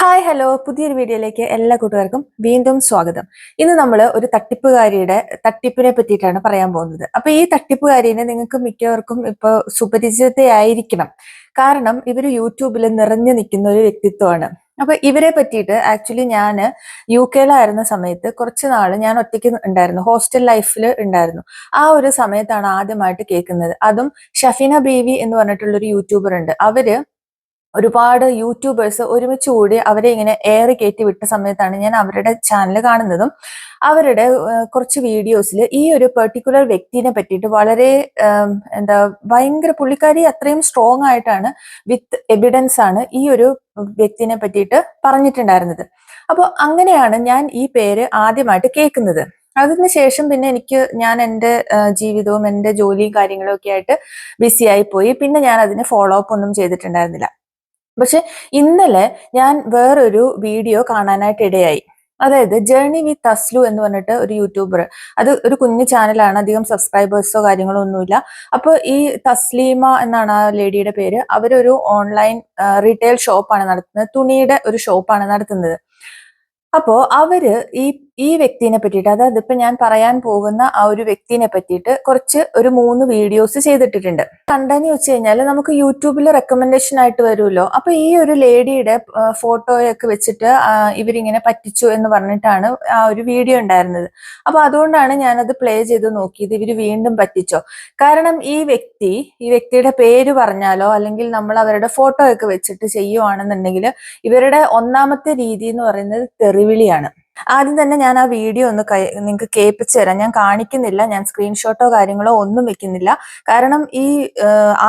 Hi hello പുതിയൊരു വീഡിയോയിലേക്ക് എല്ലാ കൂട്ടുകാർക്കും വീണ്ടും സ്വാഗതം. ഇന്ന് നമ്മൾ ഒരു തട്ടിപ്പുകാരിയുടെ തട്ടിപ്പിനെ പറ്റിയിട്ടാണ് പറയാൻ പോകുന്നത്. അപ്പൊ ഈ തട്ടിപ്പുകാരിനെ നിങ്ങൾക്ക് മിക്കവർക്കും ഇപ്പൊ സുപരിചിതയായിരിക്കണം. കാരണം ഇവർ യൂട്യൂബിൽ നിറഞ്ഞു നിൽക്കുന്ന ഒരു വ്യക്തിത്വമാണ്. അപ്പൊ ഇവരെ പറ്റിയിട്ട് ആക്ച്വലി ഞാൻ യു കെയിലായിരുന്ന സമയത്ത് കുറച്ച് നാൾ ഞാൻ ഒറ്റയ്ക്ക് ഉണ്ടായിരുന്നു. ഹോസ്റ്റൽ ലൈഫിൽ ഉണ്ടായിരുന്നു. ആ ഒരു സമയത്താണ് ആദ്യമായിട്ട് കേൾക്കുന്നത്. അതും ഷഫീന ബേവി എന്ന് പറഞ്ഞിട്ടുള്ള ഒരു യൂട്യൂബർ ഉണ്ട്. അവർ ഒരുപാട് യൂട്യൂബേഴ്സ് ഒരുമിച്ച് കൂടി അവരെ ഇങ്ങനെ ഏറി കയറ്റി വിട്ട സമയത്താണ് ഞാൻ അവരുടെ ചാനൽ കാണുന്നതും അവരുടെ കുറച്ച് വീഡിയോസിൽ ഈ ഒരു പെർട്ടിക്കുലർ വ്യക്തിനെ പറ്റിയിട്ട് വളരെ എന്താ ഭയങ്കര പുള്ളിക്കാരി അത്രയും സ്ട്രോങ് ആയിട്ടാണ് വിത്ത് എവിഡൻസ് ആണ് ഈ ഒരു വ്യക്തിനെ പറ്റിയിട്ട് പറഞ്ഞിട്ടുണ്ടായിരുന്നത്. അപ്പോൾ അങ്ങനെയാണ് ഞാൻ ഈ പേര് ആദ്യമായിട്ട് കേൾക്കുന്നത്. അതിനുശേഷം പിന്നെ എനിക്ക് ഞാൻ എന്റെ ജീവിതവും എന്റെ ജോലിയും കാര്യങ്ങളും ഒക്കെ ആയിട്ട് ബിസി ആയി പോയി. പിന്നെ ഞാൻ അതിന് ഫോളോ അപ്പ് ഒന്നും ചെയ്തിട്ടുണ്ടായിരുന്നില്ല. പക്ഷെ ഇന്നലെ ഞാൻ വേറൊരു വീഡിയോ കാണാനായിട്ട് ഇടയായി. അതായത് ജേർണി വിത്ത് അസ്ലു എന്ന് പറഞ്ഞിട്ട് ഒരു യൂട്യൂബർ അത് ഒരു കുഞ്ഞു ചാനലാണ് അധികം സബ്സ്ക്രൈബേഴ്സോ കാര്യങ്ങളോ ഒന്നുമില്ല. അപ്പോൾ ഈ തസ്ലീമ എന്നാണ് ആ ലേഡിയുടെ പേര്. അവരൊരു ഓൺലൈൻ റീറ്റെയിൽ ഷോപ്പാണ് നടത്തുന്നത്. തുണിയുടെ ഒരു ഷോപ്പാണ് നടത്തുന്നത്. അപ്പോ അവർ ഈ ഈ വ്യക്തിനെ പറ്റിയിട്ട് അതായത് ഇപ്പൊ ഞാൻ പറയാൻ പോകുന്ന ആ ഒരു വ്യക്തിനെ പറ്റിയിട്ട് കുറച്ച് ഒരു മൂന്ന് വീഡിയോസ് ചെയ്തിട്ടിട്ടുണ്ട്. കണ്ടെന്ന് വെച്ച് കഴിഞ്ഞാൽ നമുക്ക് യൂട്യൂബിൽ റെക്കമെൻഡേഷൻ ആയിട്ട് വരുമല്ലോ. അപ്പൊ ഈ ഒരു ലേഡിയുടെ ഫോട്ടോയൊക്കെ വെച്ചിട്ട് ഇവരിങ്ങനെ പറ്റിച്ചു എന്ന് പറഞ്ഞിട്ടാണ് ആ ഒരു വീഡിയോ ഉണ്ടായിരുന്നത്. അപ്പൊ അതുകൊണ്ടാണ് ഞാനത് പ്ലേ ചെയ്ത് നോക്കിയത് ഇവർ വീണ്ടും പറ്റിച്ചോ. കാരണം ഈ വ്യക്തി ഈ വ്യക്തിയുടെ പേര് പറഞ്ഞാലോ അല്ലെങ്കിൽ നമ്മൾ അവരുടെ ഫോട്ടോയൊക്കെ വെച്ചിട്ട് ചെയ്യുവാണെന്നുണ്ടെങ്കിൽ ഇവരുടെ ഒന്നാമത്തെ രീതി എന്ന് പറയുന്നത് തെറിവിളിയാണ്. ആദ്യം തന്നെ ഞാൻ ആ വീഡിയോ ഒന്ന് നിങ്ങൾക്ക് കേൾപ്പിച്ചു തരാം. ഞാൻ കാണിക്കുന്നില്ല ഞാൻ സ്ക്രീൻഷോട്ടോ കാര്യങ്ങളോ ഒന്നും വെക്കുന്നില്ല. കാരണം ഈ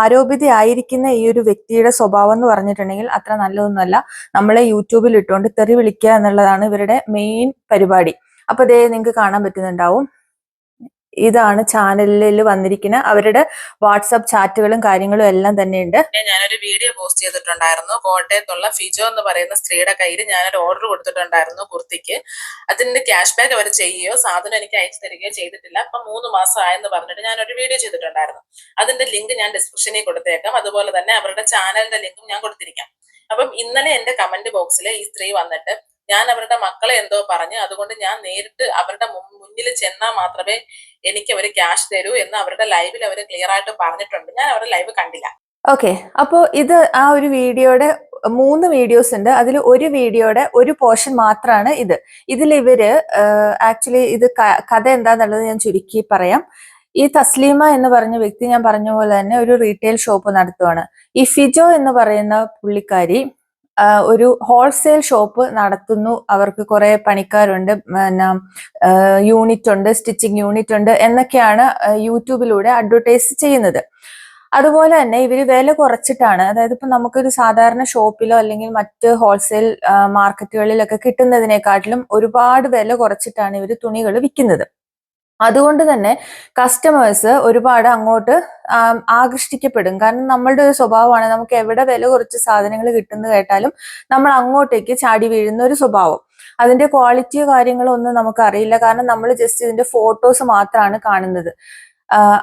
ആരോപിതയായിരിക്കുന്ന ഈ ഒരു വ്യക്തിയുടെ സ്വഭാവം എന്ന് പറഞ്ഞിട്ടുണ്ടെങ്കിൽ അത്ര നല്ലതൊന്നുമല്ല. നമ്മളെ യൂട്യൂബിൽ ഇട്ടുകൊണ്ട് തെറി വിളിക്കുക എന്നുള്ളതാണ് ഇവരുടെ മെയിൻ പരിപാടി. അപ്പൊ അതേ നിങ്ങൾക്ക് കാണാൻ പറ്റുന്നുണ്ടാവും. ഇതാണ് ചാനലിൽ വന്നിരിക്കുന്ന അവരുടെ വാട്സപ്പ് ചാറ്റുകളും കാര്യങ്ങളും എല്ലാം തന്നെയുണ്ട്. ഞാനൊരു വീഡിയോ പോസ്റ്റ് ചെയ്തിട്ടുണ്ടായിരുന്നു. കോട്ടയത്തുള്ള ഫിജോ എന്ന് പറയുന്ന സ്ത്രീയുടെ കയ്യിൽ ഞാനൊരു ഓർഡർ കൊടുത്തിട്ടുണ്ടായിരുന്നു കുർത്തിക്ക്. അതിന്റെ ക്യാഷ് ബാക്ക് അവർ ചെയ്യുകയോ സാധനം എനിക്ക് അയച്ചു തരികയോ ചെയ്തിട്ടില്ല. അപ്പൊ മൂന്ന് മാസം ആയെന്ന് പറഞ്ഞിട്ട് ഞാനൊരു വീഡിയോ ചെയ്തിട്ടുണ്ടായിരുന്നു. അതിന്റെ ലിങ്ക് ഞാൻ ഡിസ്ക്രിപ്ഷനിൽ കൊടുത്തേക്കാം. അതുപോലെ തന്നെ അവരുടെ ചാനലിന്റെ ലിങ്കും ഞാൻ കൊടുത്തിരിക്കാം. അപ്പം ഇന്നലെ എന്റെ കമന്റ് ബോക്സിൽ ഈ സ്ത്രീ വന്നിട്ട് ഞാൻ അവരുടെ മക്കളെ എന്തോ പറഞ്ഞു. അതുകൊണ്ട് ഞാൻ നേരിട്ട് അവരുടെ മുന്നിൽ ചെന്നാൽ മാത്രമേ എനിക്ക് അവർ ക്യാഷ് തരൂ എന്ന് അവരുടെ ലൈവിൽ അവർ ക്ലിയർ ആയിട്ട് പറഞ്ഞിട്ടുണ്ട്. ഞാൻ അവരുടെ ലൈവ് കണ്ടില്ല. ഓക്കെ അപ്പോ ഇത് ആ ഒരു വീഡിയോയുടെ മൂന്ന് വീഡിയോസ് ഉണ്ട്. അതിൽ ഒരു വീഡിയോയുടെ ഒരു പോർഷൻ മാത്രമാണ് ഇത്. ഇതിൽ ഇവർ ആക്ച്വലി ഇത് കഥ എന്താന്നുള്ളത് ഞാൻ ചുരുക്കി പറയാം. ഈ തസ്ലീമ എന്ന് പറഞ്ഞ വ്യക്തി ഞാൻ പറഞ്ഞ പോലെ തന്നെ ഒരു റീറ്റെയിൽ ഷോപ്പ് നടത്തുവാണ്. ഈ ഫിജോ എന്ന് പറയുന്ന പുള്ളിക്കാരി ഒരു ഹോൾസെയിൽ ഷോപ്പ് നടത്തുന്നു. അവർക്ക് കുറെ പണിക്കാരുണ്ട്. പിന്നെ യൂണിറ്റ് ഉണ്ട് സ്റ്റിച്ചിങ് യൂണിറ്റ് ഉണ്ട് എന്നൊക്കെയാണ് യൂട്യൂബിലൂടെ അഡ്വർടൈസ് ചെയ്യുന്നത്. അതുപോലെ തന്നെ ഇവർ വില കുറച്ചിട്ടാണ്. അതായത് ഇപ്പൊ നമുക്കൊരു സാധാരണ ഷോപ്പിലോ അല്ലെങ്കിൽ മറ്റ് ഹോൾസെയിൽ മാർക്കറ്റുകളിലൊക്കെ കിട്ടുന്നതിനെക്കാട്ടിലും ഒരുപാട് വില കുറച്ചിട്ടാണ് ഇവർ തുണികൾ വിൽക്കുന്നത്. അതുകൊണ്ട് തന്നെ കസ്റ്റമേഴ്സ് ഒരുപാട് അങ്ങോട്ട് ആകർഷിക്കപ്പെടും കാരണം നമ്മളുടെ ഒരു സ്വഭാവമാണ് നമുക്ക് എവിടെ വില കുറച്ച് സാധനങ്ങൾ കിട്ടുന്നു കേട്ടാലും നമ്മൾ അങ്ങോട്ടേക്ക് ചാടി വീഴുന്ന ഒരു സ്വഭാവം. അതിന്റെ ക്വാളിറ്റിയോ കാര്യങ്ങളോ ഒന്നും നമുക്ക് അറിയില്ല. കാരണം നമ്മൾ ജസ്റ്റ് ഇതിന്റെ ഫോട്ടോസ് മാത്രമാണ് കാണുന്നത്.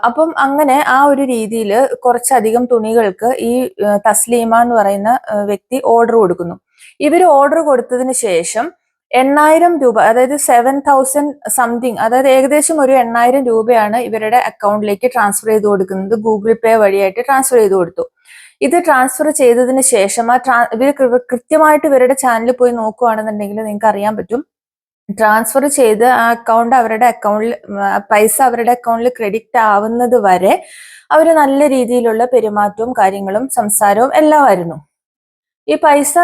അപ്പം അങ്ങനെ ആ ഒരു രീതിയിൽ കുറച്ചധികം തുണികൾക്ക് ഈ തസ്ലീമ എന്ന് പറയുന്ന വ്യക്തി ഓർഡർ കൊടുക്കുന്നു. ഇവർ ഓർഡർ കൊടുത്തതിന് ശേഷം എണ്ണായിരം രൂപ അതായത് സെവൻ തൗസൻഡ് സംതിങ് അതായത് ഏകദേശം ഒരു എണ്ണായിരം രൂപയാണ് ഇവരുടെ അക്കൗണ്ടിലേക്ക് ട്രാൻസ്ഫർ ചെയ്ത് കൊടുക്കുന്നത്. ഗൂഗിൾ പേ വഴിയായിട്ട് ട്രാൻസ്ഫർ ചെയ്ത് കൊടുത്തു. ഇത് ട്രാൻസ്ഫർ ചെയ്തതിന് ശേഷം ആ ട്രാ ഇവർ കൃത്യമായിട്ട് ഇവരുടെ ചാനലിൽ പോയി നോക്കുകയാണെന്നുണ്ടെങ്കിൽ നിങ്ങൾക്ക് അറിയാൻ പറ്റും. ട്രാൻസ്ഫർ ചെയ്ത് ആ അക്കൗണ്ട് അവരുടെ അക്കൗണ്ടിൽ പൈസ അവരുടെ അക്കൗണ്ടിൽ ക്രെഡിറ്റ് ആവുന്നത് വരെ അവർ നല്ല രീതിയിലുള്ള പെരുമാറ്റവും കാര്യങ്ങളും സംസാരവും എല്ലാമായിരുന്നു. ഈ പൈസ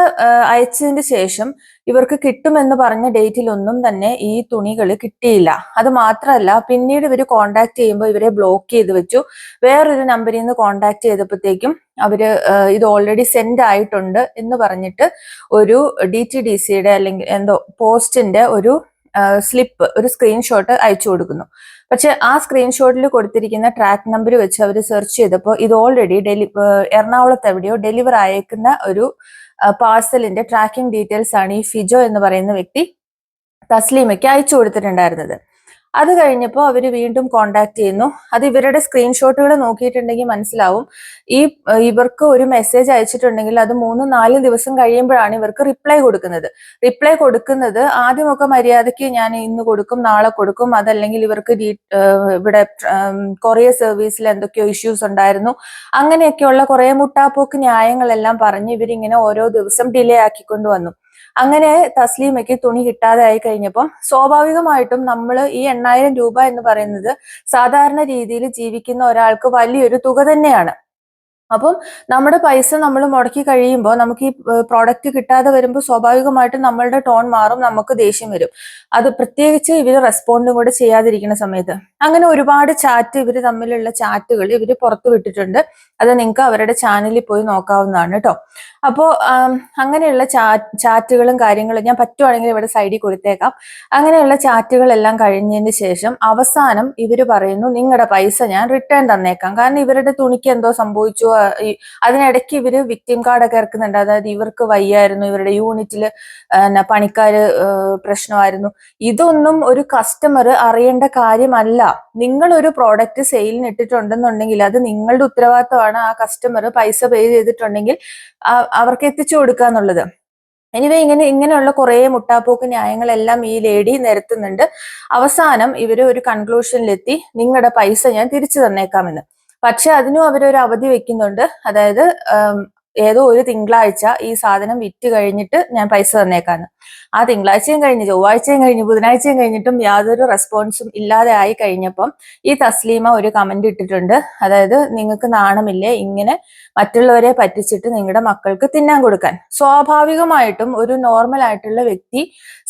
അയച്ചതിന് ശേഷം ഇവർക്ക് കിട്ടുമെന്ന് പറഞ്ഞ ഡേറ്റിലൊന്നും തന്നെ ഈ തുണികൾ കിട്ടിയില്ല. അത് മാത്രമല്ല പിന്നീട് ഇവർ കോണ്ടാക്ട് ചെയ്യുമ്പോൾ ഇവരെ ബ്ലോക്ക് ചെയ്ത് വെച്ചു. വേറൊരു നമ്പറിൽ നിന്ന് കോണ്ടാക്ട് ചെയ്തപ്പോഴത്തേക്കും അവർ ഇത് ഓൾറെഡി സെൻഡ് ആയിട്ടുണ്ട് എന്ന് പറഞ്ഞിട്ട് ഒരു ഡി ടി ഡി സിയുടെ അല്ലെങ്കിൽ എന്തോ പോസ്റ്റിന്റെ ഒരു സ്ലിപ്പ് ഒരു സ്ക്രീൻഷോട്ട് അയച്ചു കൊടുക്കുന്നു. പക്ഷെ ആ സ്ക്രീൻഷോട്ടിൽ കൊടുത്തിരിക്കുന്ന ട്രാക്ക് നമ്പർ വെച്ച് അവർ സെർച്ച് ചെയ്തപ്പോൾ ഇത് ഓൾറെഡി ഡെലി എറണാകുളത്ത് എവിടെയോ ഡെലിവർ അയക്കുന്ന ഒരു പാഴ്സലിന്റെ ട്രാക്കിംഗ് ഡീറ്റെയിൽസ് ആണ് ഈ ഫിജോ എന്ന് പറയുന്ന വ്യക്തി തസ്ലീമയ്ക്ക് അയച്ചു കൊടുത്തിട്ടുണ്ടായിരുന്നത്. അത് കഴിഞ്ഞപ്പോൾ അവർ വീണ്ടും കോണ്ടാക്ട് ചെയ്യുന്നു. അത് ഇവരുടെ സ്ക്രീൻഷോട്ടുകൾ നോക്കിയിട്ടുണ്ടെങ്കിൽ മനസ്സിലാവും. ഈ ഇവർക്ക് ഒരു മെസ്സേജ് അയച്ചിട്ടുണ്ടെങ്കിൽ അത് മൂന്ന് നാല് ദിവസം കഴിയുമ്പോഴാണ് ഇവർക്ക് റിപ്ലൈ കൊടുക്കുന്നത്. റിപ്ലൈ കൊടുക്കുന്നത് ആദ്യമൊക്കെ മര്യാദയ്ക്ക് ഞാൻ ഇന്ന് കൊടുക്കും നാളെ കൊടുക്കും. അതല്ലെങ്കിൽ ഇവർക്ക് ഇവിടെ കൊറിയർ സർവീസിൽ എന്തൊക്കെയോ ഇഷ്യൂസ് ഉണ്ടായിരുന്നു. അങ്ങനെയൊക്കെയുള്ള കുറെ മുട്ടാപ്പോക്ക് ന്യായങ്ങളെല്ലാം പറഞ്ഞ് ഇവരിങ്ങനെ ഓരോ ദിവസം ഡിലേ ആക്കിക്കൊണ്ട് വന്നു. അങ്ങനെ തസ്ലീമയ്ക്ക് തുണി കിട്ടാതെ ആയി കഴിഞ്ഞപ്പം സ്വാഭാവികമായിട്ടും നമ്മൾ ഈ എണ്ണായിരം രൂപ എന്ന് പറയുന്നത് സാധാരണ രീതിയിൽ ജീവിക്കുന്ന ഒരാൾക്ക് വലിയൊരു തുക തന്നെയാണ്. അപ്പം നമ്മുടെ പൈസ നമ്മൾ മുടക്കി കഴിയുമ്പോൾ നമുക്ക് ഈ പ്രോഡക്റ്റ് കിട്ടാതെ വരുമ്പോൾ സ്വാഭാവികമായിട്ടും നമ്മളുടെ ടോൺ മാറും നമുക്ക് ദേഷ്യം വരും. അത് പ്രത്യേകിച്ച് ഇവർ റെസ്പോണ്ടും കൂടെ ചെയ്യാതിരിക്കുന്ന സമയത്ത്. അങ്ങനെ ഒരുപാട് ചാറ്റ് ഇവർ തമ്മിലുള്ള ചാറ്റുകൾ ഇവർ പുറത്തു വിട്ടിട്ടുണ്ട്. അത് നിങ്ങൾക്ക് അവരുടെ ചാനലിൽ പോയി നോക്കാവുന്നതാണ് കേട്ടോ അപ്പോൾ അങ്ങനെയുള്ള ചാറ്റുകളും കാര്യങ്ങളും ഞാൻ പറ്റുവാണെങ്കിൽ ഇവിടെ സൈഡിൽ കൊടുത്തേക്കാം. അങ്ങനെയുള്ള ചാറ്റുകളെല്ലാം കഴിഞ്ഞതിന് ശേഷം അവസാനം ഇവർ പറയുന്നു നിങ്ങളുടെ പൈസ ഞാൻ റിട്ടേൺ തന്നേക്കാം. കാരണം ഇവരുടെ തുണിക്ക് എന്തോ സംഭവിച്ചു അതിനിടയ്ക്ക് ഇവർ വിക്ടിം കാർഡൊക്കെ ഇറക്കുന്നുണ്ട്. അതായത് ഇവർക്ക് വയ്യായിരുന്നു ഇവരുടെ യൂണിറ്റിൽ പണിക്കാര് പ്രശ്നമായിരുന്നു. ഇതൊന്നും ഒരു കസ്റ്റമർ അറിയേണ്ട കാര്യമല്ല. നിങ്ങൾ ഒരു പ്രോഡക്റ്റ് സെയിലിന് ഇട്ടിട്ടുണ്ടെന്നുണ്ടെങ്കിൽ അത് നിങ്ങളുടെ ഉത്തരവാദിത്തമാണ് ആ കസ്റ്റമർ പൈസ പേ ചെയ്തിട്ടുണ്ടെങ്കിൽ അവർക്ക് എത്തിച്ചു കൊടുക്കുക എന്നുള്ളത്. എനിവേ ഇങ്ങനെ ഇങ്ങനെയുള്ള കുറെ മുട്ടാപ്പോക്ക് ന്യായങ്ങളെല്ലാം ഈ ലേഡി നിരത്തുന്നുണ്ട്. അവസാനം ഇവർ ഒരു കൺക്ലൂഷനിലെത്തി നിങ്ങളുടെ പൈസ ഞാൻ തിരിച്ചു തന്നേക്കാമെന്ന്. പക്ഷെ അതിനും അവരൊരു അവധി വെക്കുന്നുണ്ട്. അതായത് ഏതോ ഒരു തിങ്കളാഴ്ച ഈ സാധനം വിറ്റ് കഴിഞ്ഞിട്ട് ഞാൻ പൈസ തന്നേക്കാന്ന്. ആ തിങ്കളാഴ്ചയും കഴിഞ്ഞ് ചൊവ്വാഴ്ചയും കഴിഞ്ഞ് ബുധനാഴ്ചയും കഴിഞ്ഞിട്ടും യാതൊരു റെസ്പോൺസും ഇല്ലാതെ ആയി കഴിഞ്ഞപ്പം ഈ തസ്ലീമ ഒരു കമന്റ് ഇട്ടിട്ടുണ്ട്. അതായത് നിങ്ങൾക്ക് നാണമില്ലേ ഇങ്ങനെ മറ്റുള്ളവരെ പറ്റിച്ചിട്ട് നിങ്ങളുടെ മക്കൾക്ക് തിന്നാൻ കൊടുക്കാൻ? സ്വാഭാവികമായിട്ടും ഒരു നോർമൽ ആയിട്ടുള്ള വ്യക്തി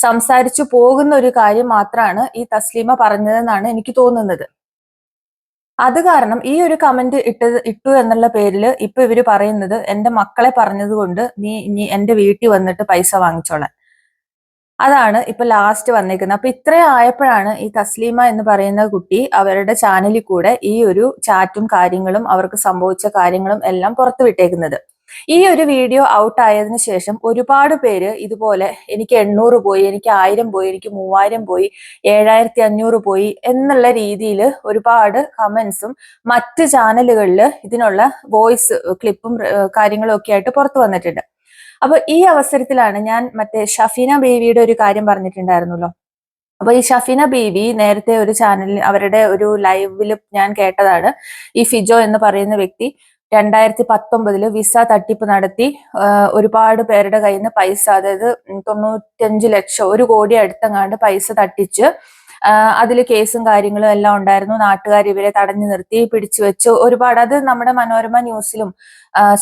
സംസാരിച്ചു പോകുന്ന ഒരു കാര്യം മാത്രമാണ് ഈ തസ്ലീമ പറഞ്ഞതെന്നാണ് എനിക്ക് തോന്നുന്നത്. അത് കാരണം ഈ ഒരു കമന്റ് ഇട്ടത് ഇട്ടു എന്നുള്ള പേരിൽ ഇപ്പൊ ഇവർ പറയുന്നത് എന്റെ മക്കളെ പറഞ്ഞത് കൊണ്ട് നീ ഇനി എന്റെ വീട്ടിൽ വന്നിട്ട് പൈസ വാങ്ങിച്ചോളാൻ. അതാണ് ഇപ്പൊ ലാസ്റ്റ് വന്നിരിക്കുന്നത് അപ്പൊ ഇത്രയും ആയപ്പോഴാണ് ഈ തസ്ലീമ എന്ന് പറയുന്ന കുട്ടി അവരുടെ ചാനലിൽ കൂടെ ഈ ഒരു ചാറ്റും കാര്യങ്ങളും അവർക്ക് സംഭവിച്ച കാര്യങ്ങളും എല്ലാം പുറത്തുവിട്ടേക്കുന്നത് ഈ ഒരു വീഡിയോ ഔട്ട് ആയതിനു ശേഷം ഒരുപാട് പേര് ഇതുപോലെ എനിക്ക് എണ്ണൂറ് പോയി എനിക്ക് ആയിരം പോയി എനിക്ക് മൂവായിരം പോയി ഏഴായിരത്തി അഞ്ഞൂറ് പോയി എന്നുള്ള രീതിയിൽ ഒരുപാട് കമൻസും മറ്റ് ചാനലുകളിൽ ഇതിനുള്ള വോയിസ് ക്ലിപ്പും കാര്യങ്ങളും ഒക്കെ ആയിട്ട് പുറത്തു വന്നിട്ടുണ്ട്. അപ്പൊ ഈ അവസരത്തിലാണ് ഞാൻ മറ്റേ ഷഫീന ബേബിയുടെ ഒരു കാര്യം പറഞ്ഞിട്ടുണ്ടായിരുന്നല്ലോ. അപ്പൊ ഈ ഷഫീന ബേബി നേരത്തെ ഒരു ചാനലിൽ അവരുടെ ഒരു ലൈവിൽ ഞാൻ കേട്ടതാണ് ഈ ഫിജോ എന്ന് പറയുന്ന വ്യക്തി രണ്ടായിരത്തി പത്തൊമ്പതിൽ വിസ തട്ടിപ്പ് നടത്തി ഒരുപാട് പേരുടെ കയ്യിൽ നിന്ന് പൈസ അതായത് തൊണ്ണൂറ്റഞ്ച് ലക്ഷം ഒരു കോടി അടുത്തങ്ങാണ്ട് പൈസ തട്ടിച്ച് അതിൽ കേസും കാര്യങ്ങളും എല്ലാം ഉണ്ടായിരുന്നു. നാട്ടുകാർ ഇവരെ തടഞ്ഞു നിർത്തി പിടിച്ചു വെച്ചു ഒരുപാട്. അത് നമ്മുടെ മനോരമ ന്യൂസിലും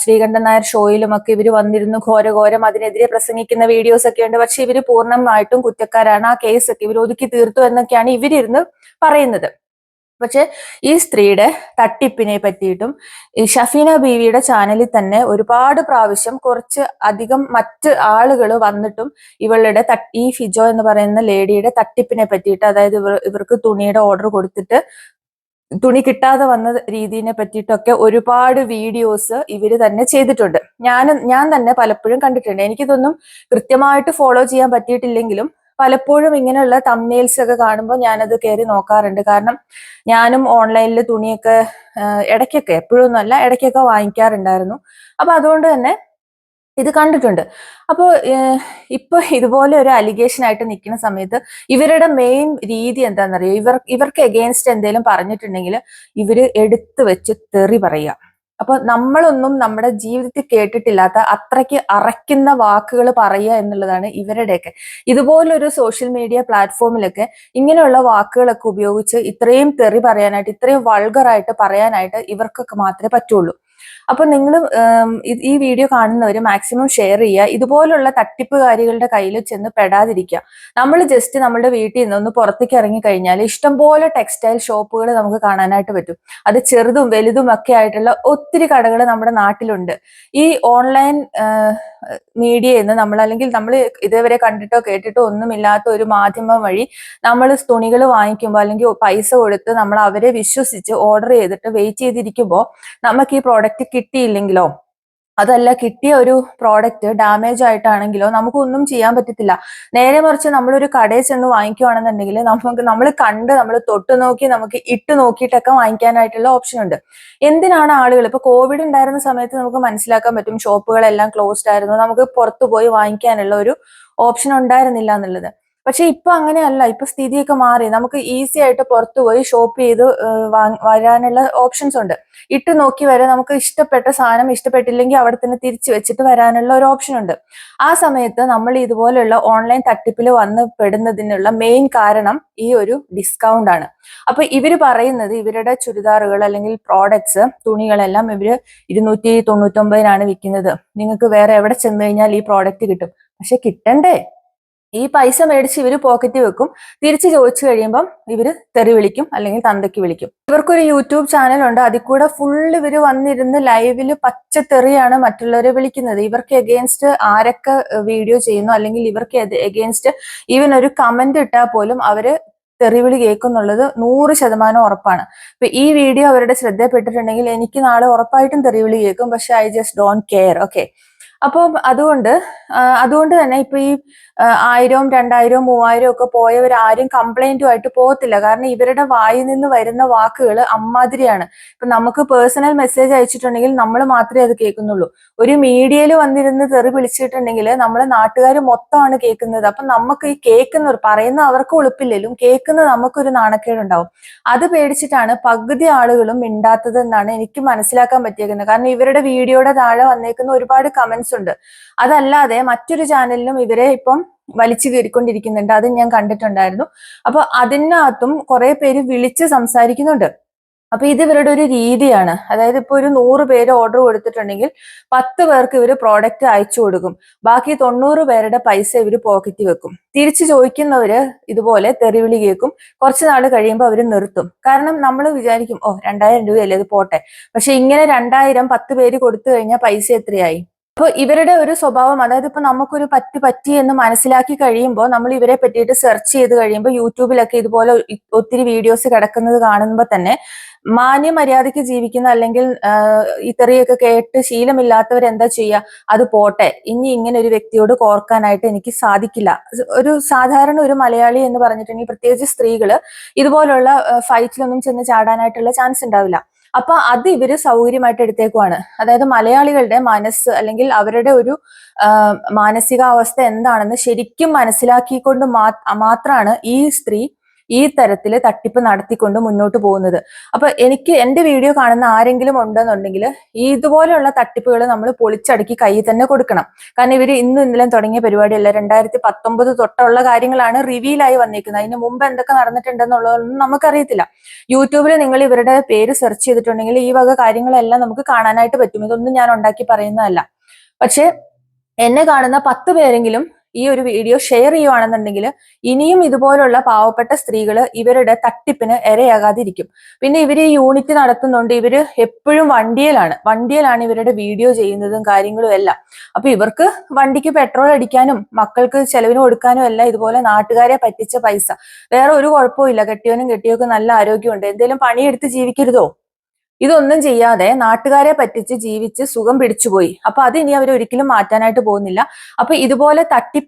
ശ്രീകണ്ഠൻ നായർ ഷോയിലും ഒക്കെ ഇവർ വന്നിരുന്നു ഘോരഘോരം. അതിനെതിരെ പ്രസംഗിക്കുന്ന വീഡിയോസ് ഒക്കെ ഉണ്ട്. പക്ഷെ ഇവർ പൂർണമായിട്ടും കുറ്റക്കാരാണ്. ആ കേസൊക്കെ ഇവർ ഒതുക്കി തീർത്തു എന്നൊക്കെയാണ് ഇവരിരുന്ന് പറയുന്നത്. പക്ഷെ ഈ സ്ത്രീയുടെ തട്ടിപ്പിനെ പറ്റിയിട്ടും ഈ ഷഫീന ബീവിയുടെ ചാനലിൽ തന്നെ ഒരുപാട് പ്രാവശ്യം കുറച്ച് അധികം മറ്റ് ആളുകൾ വന്നിട്ടും ഇവളുടെ ഈ ഫിജോ എന്ന് പറയുന്ന ലേഡിയുടെ തട്ടിപ്പിനെ പറ്റിയിട്ട് അതായത് ഇവർ ഇവർക്ക് തുണിയുടെ ഓർഡർ കൊടുത്തിട്ട് തുണി കിട്ടാതെ വന്ന രീതിയെ പറ്റിയിട്ടൊക്കെ ഒരുപാട് വീഡിയോസ് ഇവർ തന്നെ ചെയ്തിട്ടുണ്ട്. ഞാൻ ഞാൻ തന്നെ പലപ്പോഴും കണ്ടിട്ടുണ്ട്. എനിക്കിതൊന്നും കൃത്യമായിട്ട് ഫോളോ ചെയ്യാൻ പറ്റിയിട്ടില്ലെങ്കിലും പലപ്പോഴും ഇങ്ങനെയുള്ള തമ്നെയിൽസ് ഒക്കെ കാണുമ്പോൾ ഞാനത് കയറി നോക്കാറുണ്ട്. കാരണം ഞാനും ഓൺലൈനിൽ തുണിയൊക്കെ ഇടയ്ക്കൊക്കെ എപ്പോഴും അല്ല ഇടയ്ക്കൊക്കെ വാങ്ങിക്കാറുണ്ടായിരുന്നു. അപ്പൊ അതുകൊണ്ട് തന്നെ ഇത് കണ്ടിട്ടുണ്ട്. അപ്പോൾ ഇപ്പൊ ഇതുപോലെ ഒരു അലിഗേഷൻ ആയിട്ട് നിൽക്കുന്ന സമയത്ത് ഇവരുടെ മെയിൻ രീതി എന്താണെന്നറിയോ ഇവർ ഇവർക്ക് എഗെയിൻസ്റ്റ് എന്തെങ്കിലും പറഞ്ഞിട്ടുണ്ടെങ്കിൽ ഇവർ എടുത്തു വെച്ച് തെറി പറയുക. അപ്പൊ നമ്മളൊന്നും നമ്മുടെ ജീവിതത്തിൽ കേട്ടിട്ടില്ലാത്ത അത്രയ്ക്ക് അറയ്ക്കുന്ന വാക്കുകൾ പറയുക എന്നുള്ളതാണ് ഇവരുടെയൊക്കെ. ഇതുപോലൊരു സോഷ്യൽ മീഡിയ പ്ലാറ്റ്ഫോമിലൊക്കെ ഇങ്ങനെയുള്ള വാക്കുകളൊക്കെ ഉപയോഗിച്ച് ഇത്രയും തെറി പറയാനായിട്ട് ഇത്രയും വൾഗറായിട്ട് പറയാനായിട്ട് ഇവർക്കൊക്കെ മാത്രമേ പറ്റുള്ളൂ. അപ്പൊ നിങ്ങൾ ഈ വീഡിയോ കാണുന്നവർ മാക്സിമം ഷെയർ ചെയ്യുക. ഇതുപോലുള്ള തട്ടിപ്പുകാരികളുടെ കയ്യിൽ ചെന്ന് പെടാതിരിക്കുക. നമ്മൾ ജസ്റ്റ് നമ്മുടെ വീട്ടിൽ നിന്ന് ഒന്ന് പുറത്തേക്ക് ഇറങ്ങി കഴിഞ്ഞാൽ ഇഷ്ടംപോലെ ടെക്സ്റ്റൈൽ ഷോപ്പുകൾ നമുക്ക് കാണാനായിട്ട് പറ്റും. അത് ചെറുതും വലുതും ഒക്കെ ആയിട്ടുള്ള ഒത്തിരി കടകൾ നമ്മുടെ നാട്ടിലുണ്ട്. ഈ ഓൺലൈൻ മീഡിയയിൽ നിന്ന് നമ്മൾ അല്ലെങ്കിൽ നമ്മൾ ഇതേവരെ കണ്ടിട്ടോ കേട്ടിട്ടോ ഒന്നുമില്ലാത്ത ഒരു മാധ്യമം വഴി നമ്മൾ തുണികൾ വാങ്ങിക്കുമ്പോൾ അല്ലെങ്കിൽ പൈസ കൊടുത്ത് നമ്മൾ അവരെ വിശ്വസിച്ച് ഓർഡർ ചെയ്തിട്ട് വെയിറ്റ് ചെയ്തിരിക്കുമ്പോൾ നമുക്ക് ഈ പ്രോഡക്റ്റ് കിട്ടിയില്ലെങ്കിലോ അതല്ല കിട്ടിയ ഒരു പ്രോഡക്റ്റ് ഡാമേജ് ആയിട്ടാണെങ്കിലോ നമുക്കൊന്നും ചെയ്യാൻ പറ്റത്തില്ല. നേരെ മറിച്ച് നമ്മളൊരു കടയിൽ ചെന്ന് വാങ്ങിക്കുവാണെന്നുണ്ടെങ്കിൽ നമുക്ക് നമ്മൾ കണ്ട് നമ്മൾ തൊട്ട് നോക്കി നമുക്ക് ഇട്ട് നോക്കിയിട്ടൊക്കെ വാങ്ങിക്കാനായിട്ടുള്ള ഓപ്ഷൻ ഉണ്ട്. എന്തിനാണ് ആളുകൾ ഇപ്പൊ കോവിഡ് ഉണ്ടായിരുന്ന സമയത്ത് നമുക്ക് മനസ്സിലാക്കാൻ പറ്റും ഷോപ്പുകളെല്ലാം ക്ലോസ്ഡ് ആയിരുന്നു നമുക്ക് പുറത്തു പോയി വാങ്ങിക്കാനുള്ള ഒരു ഓപ്ഷൻ ഉണ്ടായിരുന്നില്ല എന്നുള്ളത്. പക്ഷെ ഇപ്പൊ അങ്ങനെയല്ല. ഇപ്പൊ സ്ഥിതിയൊക്കെ മാറി. നമുക്ക് ഈസി ആയിട്ട് പുറത്തു പോയി ഷോപ്പ് ചെയ്ത് വരാനുള്ള ഓപ്ഷൻസ് ഉണ്ട്. ഇട്ട് നോക്കി വരെ നമുക്ക് ഇഷ്ടപ്പെട്ട സാധനം ഇഷ്ടപ്പെട്ടില്ലെങ്കിൽ അവിടെ തന്നെ തിരിച്ചു വെച്ചിട്ട് വരാനുള്ള ഒരു ഓപ്ഷൻ ഉണ്ട്. ആ സമയത്ത് നമ്മൾ ഇതുപോലെയുള്ള ഓൺലൈൻ തട്ടിപ്പിൽ വന്ന് പെടുന്നതിനുള്ള മെയിൻ കാരണം ഈ ഒരു ഡിസ്കൗണ്ട് ആണ്. അപ്പൊ ഇവർ പറയുന്നത് ഇവരുടെ ചുരിദാറുകൾ അല്ലെങ്കിൽ പ്രോഡക്ട്സ് തുണികളെല്ലാം ഇവർ ഇരുന്നൂറ്റി തൊണ്ണൂറ്റൊമ്പതിനാണ് വിൽക്കുന്നത്. നിങ്ങൾക്ക് വേറെ എവിടെ ചെന്ന് കഴിഞ്ഞാൽ ഈ പ്രോഡക്റ്റ് കിട്ടും. പക്ഷെ കിട്ടണ്ടേ? ഈ പൈസ മേടിച്ച് ഇവർ പോക്കറ്റിൽ വെക്കും. തിരിച്ച് ചോദിച്ചു കഴിയുമ്പം ഇവർ തെറി വിളിക്കും അല്ലെങ്കിൽ തന്തയ്ക്ക് വിളിക്കും. ഇവർക്കൊരു യൂട്യൂബ് ചാനൽ ഉണ്ട് അതിൽ കൂടെ ഫുൾ ഇവർ വന്നിരുന്ന് ലൈവിൽ പച്ച തെറിയാണ് മറ്റുള്ളവരെ വിളിക്കുന്നത്. ഇവർക്ക് എഗെയിൻസ്റ്റ് ആരൊക്കെ വീഡിയോ ചെയ്യുന്നു അല്ലെങ്കിൽ ഇവർക്ക് എഗെയിൻസ്റ്റ് ഈവൻ ഒരു കമന്റ് ഇട്ടാൽ പോലും അവർ തെറിവിളി കേൾക്കുന്നുള്ളത് നൂറ് ശതമാനം ഉറപ്പാണ്. ഇപ്പൊ ഈ വീഡിയോ അവരുടെ ശ്രദ്ധയിൽപ്പെട്ടിട്ടുണ്ടെങ്കിൽ എനിക്ക് നാളെ ഉറപ്പായിട്ടും തെറിവിളി കേൾക്കും. പക്ഷെ I just don't care okay അപ്പോൾ അതുകൊണ്ട് അതുകൊണ്ട് തന്നെ ഇപ്പൊ ഈ ആയിരവും രണ്ടായിരവും മൂവായിരവും ഒക്കെ പോയവർ ആരും കംപ്ലൈന്റുമായിട്ട് പോകത്തില്ല. കാരണം ഇവരുടെ വായിൽ നിന്ന് വരുന്ന വാക്കുകൾ അമ്മാതിരിയാണ്. ഇപ്പൊ നമുക്ക് പേഴ്സണൽ മെസ്സേജ് അയച്ചിട്ടുണ്ടെങ്കിൽ നമ്മൾ മാത്രമേ അത് കേൾക്കുന്നുള്ളൂ. ഒരു മീഡിയയിൽ വന്നിരുന്ന് തെറി വിളിച്ചിട്ടുണ്ടെങ്കിൽ നമ്മളെ നാട്ടുകാർ മൊത്തമാണ് കേൾക്കുന്നത്. അപ്പൊ നമുക്ക് ഈ കേൾക്കുന്നവർ പറയുന്ന അവർക്ക് ഉളുപ്പില്ലെങ്കിലും കേൾക്കുന്ന നമുക്കൊരു നാണക്കേടുണ്ടാവും. അത് പേടിച്ചിട്ടാണ് പകുതി ആളുകളും മിണ്ടാത്തത് എന്നാണ് എനിക്ക് മനസ്സിലാക്കാൻ പറ്റിയേക്കുന്നത്. കാരണം ഇവരുടെ വീഡിയോയുടെ താഴെ വന്നേക്കുന്ന ഒരുപാട് കമന്റ്സ് ഉണ്ട്. അതല്ലാതെ മറ്റൊരു ചാനലിലും ഇവരെ ഇപ്പം വലിച്ചു കയറിക്കൊണ്ടിരിക്കുന്നുണ്ട് അത് ഞാൻ കണ്ടിട്ടുണ്ടായിരുന്നു. അപ്പൊ അതിനകത്തും കുറെ പേര് വിളിച്ച് സംസാരിക്കുന്നുണ്ട്. അപ്പൊ ഇത് ഇവരുടെ ഒരു രീതിയാണ്. അതായത് ഇപ്പൊ ഒരു നൂറ് പേര് ഓർഡർ കൊടുത്തിട്ടുണ്ടെങ്കിൽ പത്ത് പേർക്ക് ഇവർ പ്രോഡക്റ്റ് അയച്ചു കൊടുക്കും. ബാക്കി തൊണ്ണൂറ് പേരുടെ പൈസ ഇവർ പോക്കറ്റ് വെക്കും. തിരിച്ചു ചോദിക്കുന്നവര് ഇതുപോലെ തെറിവിളി കേൾക്കും. കുറച്ച് നാൾ കഴിയുമ്പോൾ അവർ നിർത്തും. കാരണം നമ്മൾ വിചാരിക്കും ഓ രണ്ടായിരം രൂപയല്ലേ ഇത് പോട്ടെ? പക്ഷെ ഇങ്ങനെ രണ്ടായിരം പത്ത് പേര് കൊടുത്തു കഴിഞ്ഞാൽ പൈസ എത്രയായി? അപ്പൊ ഇവരുടെ ഒരു സ്വഭാവം അതായത് ഇപ്പൊ നമുക്കൊരു പറ്റി പറ്റി എന്ന് മനസ്സിലാക്കി കഴിയുമ്പോൾ നമ്മൾ ഇവരെ പറ്റിയിട്ട് സെർച്ച് ചെയ്ത് കഴിയുമ്പോൾ യൂട്യൂബിലൊക്കെ ഇതുപോലെ ഒത്തിരി വീഡിയോസ് കിടക്കുന്നത് കാണുമ്പോൾ തന്നെ മാന്യ മര്യാദയ്ക്ക് ജീവിക്കുന്ന അല്ലെങ്കിൽ ഇത്രയൊക്കെ കേട്ട് ശീലമില്ലാത്തവർ എന്താ ചെയ്യുക അത് പോട്ടെ. ഇനി ഇങ്ങനെ ഒരു വ്യക്തിയോട് കോർക്കാനായിട്ട് എനിക്ക് സാധിക്കില്ല. ഒരു സാധാരണ ഒരു മലയാളി എന്ന് പറഞ്ഞിട്ടുണ്ടെങ്കിൽ പ്രത്യേകിച്ച് സ്ത്രീകൾ ഇതുപോലുള്ള ഫൈറ്റിലൊന്നും ചെന്ന് ചാടാനായിട്ടുള്ള ചാൻസ് ഉണ്ടാവില്ല. അപ്പൊ അത് ഇവർ സൗകര്യമായിട്ട് എടുത്തേക്കുവാണ്. അതായത് മലയാളികളുടെ മനസ്സ് അല്ലെങ്കിൽ അവരുടെ ഒരു മാനസികാവസ്ഥ എന്താണെന്ന് ശരിക്കും മനസ്സിലാക്കിക്കൊണ്ട് മാത്രമാണ് ഈ സ്ത്രീ ഈ തരത്തിൽ തട്ടിപ്പ് നടത്തിക്കൊണ്ട് മുന്നോട്ട് പോകുന്നത്. അപ്പൊ എനിക്ക് എന്റെ വീഡിയോ കാണുന്ന ആരെങ്കിലും ഉണ്ടെന്നുണ്ടെങ്കിൽ ഇതുപോലെയുള്ള തട്ടിപ്പുകൾ നമ്മൾ പൊളിച്ചടുക്കി കൈ തന്നെ കൊടുക്കണം. കാരണം ഇവർ ഇന്നും ഇന്നലെ തുടങ്ങിയ പരിപാടിയല്ല. രണ്ടായിരത്തി പത്തൊമ്പത് തൊട്ടുള്ള കാര്യങ്ങളാണ് റിവീലായി വന്നിരിക്കുന്നത് അതിന് മുമ്പ് എന്തൊക്കെ നടന്നിട്ടുണ്ടെന്നുള്ളതൊന്നും നമുക്കറിയത്തില്ല. യൂട്യൂബിൽ നിങ്ങൾ ഇവരുടെ പേര് സെർച്ച് ചെയ്തിട്ടുണ്ടെങ്കിൽ ഈ വക കാര്യങ്ങളെല്ലാം നമുക്ക് കാണാനായിട്ട് പറ്റും. ഇതൊന്നും ഞാൻ ഉണ്ടാക്കി പറയുന്നതല്ല. പക്ഷെ എന്നെ കാണുന്ന പത്ത് പേരെങ്കിലും ഈ ഒരു വീഡിയോ ഷെയർ ചെയ്യുവാണെന്നുണ്ടെങ്കിൽ ഇനിയും ഇതുപോലുള്ള പാവപ്പെട്ട സ്ത്രീകൾ ഇവരുടെ തട്ടിപ്പിന് ഇരയാകാതിരിക്കും. പിന്നെ ഇവർ ഈ യൂണിറ്റ് നടത്തുന്നുണ്ട്. ഇവർ എപ്പോഴും വണ്ടിയിലാണ്. വണ്ടിയിലാണ് ഇവരുടെ വീഡിയോ ചെയ്യുന്നതും കാര്യങ്ങളും എല്ലാം. അപ്പൊ ഇവർക്ക് വണ്ടിക്ക് പെട്രോൾ അടിക്കാനും മക്കൾക്ക് ചെലവിന് കൊടുക്കാനും എല്ലാം ഇതുപോലെ നാട്ടുകാരെ പറ്റിച്ച പൈസ. വേറെ ഒരു കുഴപ്പവും ഇല്ല. കെട്ടിയവനും കെട്ടിയൊക്കെ നല്ല ആരോഗ്യമുണ്ട്. എന്തെങ്കിലും പണിയെടുത്ത് ജീവിക്കരുതോ? ഇതൊന്നും ചെയ്യാതെ നാട്ടുകാരെ പറ്റിച്ച് ജീവിച്ച് സുഖം പിടിച്ചുപോയി. അപ്പൊ അത് ഇനി അവർ ഒരിക്കലും മാറ്റാനായിട്ട് പോകുന്നില്ല. അപ്പൊ ഇതുപോലെ തട്ടി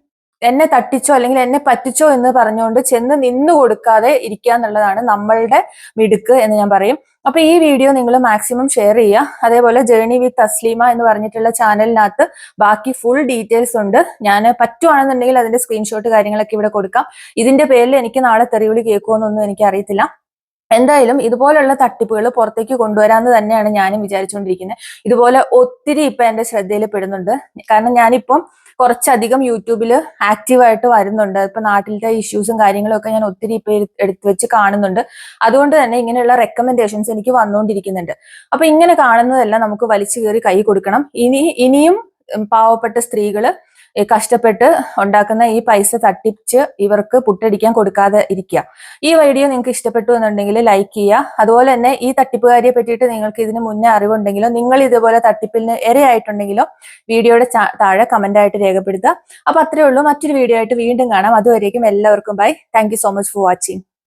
എന്നെ തട്ടിച്ചോ അല്ലെങ്കിൽ എന്നെ പറ്റിച്ചോ എന്ന് പറഞ്ഞുകൊണ്ട് ചെന്ന് നിന്നു കൊടുക്കാതെ ഇരിക്കുക എന്നുള്ളതാണ് നമ്മളുടെ മിടുക്ക് എന്ന് ഞാൻ പറയും. അപ്പൊ ഈ വീഡിയോ നിങ്ങൾ മാക്സിമം ഷെയർ ചെയ്യുക. അതേപോലെ ജേണി വിത്ത് അസ്ലീമ എന്ന് പറഞ്ഞിട്ടുള്ള ചാനലിനകത്ത് ബാക്കി ഫുൾ ഡീറ്റെയിൽസ് ഉണ്ട്. ഞാൻ പറ്റുവാണെന്നുണ്ടെങ്കിൽ അതിന്റെ സ്ക്രീൻഷോട്ട് കാര്യങ്ങളൊക്കെ ഇവിടെ കൊടുക്കാം. ഇതിന്റെ പേരിൽ എനിക്ക് നാളെ തെറിവിളി കേൾക്കുമെന്നൊന്നും എനിക്ക് അറിയത്തില്ല എന്തായാലും ഇതുപോലുള്ള തട്ടിപ്പുകൾ പുറത്തേക്ക് കൊണ്ടുവരാമെന്ന് തന്നെയാണ് ഞാനും വിചാരിച്ചുകൊണ്ടിരിക്കുന്നത് ഇതുപോലെ ഒത്തിരി ഇപ്പൊ എന്റെ ശ്രദ്ധയിൽ പെടുന്നുണ്ട്. കാരണം ഞാനിപ്പം കുറച്ചധികം യൂട്യൂബിൽ ആക്റ്റീവായിട്ട് വരുന്നുണ്ട്. ഇപ്പൊ നാട്ടിലത്തെ ഇഷ്യൂസും കാര്യങ്ങളും ഒക്കെ ഞാൻ ഒത്തിരി ഇപ്പൊ എടുത്തു വെച്ച് കാണുന്നുണ്ട്. അതുകൊണ്ട് തന്നെ ഇങ്ങനെയുള്ള റെക്കമെൻഡേഷൻസ് എനിക്ക് വന്നുകൊണ്ടിരിക്കുന്നുണ്ട് അപ്പൊ ഇങ്ങനെ കാണുന്നതെല്ലാം നമുക്ക് വലിച്ചു കയറി കൈ കൊടുക്കണം. ഇനി ഇനിയും പാവപ്പെട്ട സ്ത്രീകൾ കഷ്ടപ്പെട്ട് ഉണ്ടാക്കുന്ന ഈ പൈസ തട്ടിച്ച് ഇവർക്ക് പുട്ടടിക്കാൻ കൊടുക്കാതെ ഇരിക്കുക. ഈ വീഡിയോ നിങ്ങൾക്ക് ഇഷ്ടപ്പെട്ടു എന്നുണ്ടെങ്കിൽ ലൈക്ക് ചെയ്യുക. അതുപോലെ തന്നെ ഈ തട്ടിപ്പുകാരിയെ പറ്റിയിട്ട് നിങ്ങൾക്ക് ഇതിന് മുന്നേ അറിവുണ്ടെങ്കിലോ നിങ്ങൾ ഇതുപോലെ തട്ടിപ്പിന് ഇരയായിട്ടുണ്ടെങ്കിലോ വീഡിയോയുടെ താഴെ കമന്റ് ആയിട്ട് രേഖപ്പെടുത്തുക. അപ്പൊ അത്രയേ ഉള്ളൂ. മറ്റൊരു വീഡിയോ ആയിട്ട് വീണ്ടും കാണാം. അതുവരേക്കും എല്ലാവർക്കും bye thank so much for watching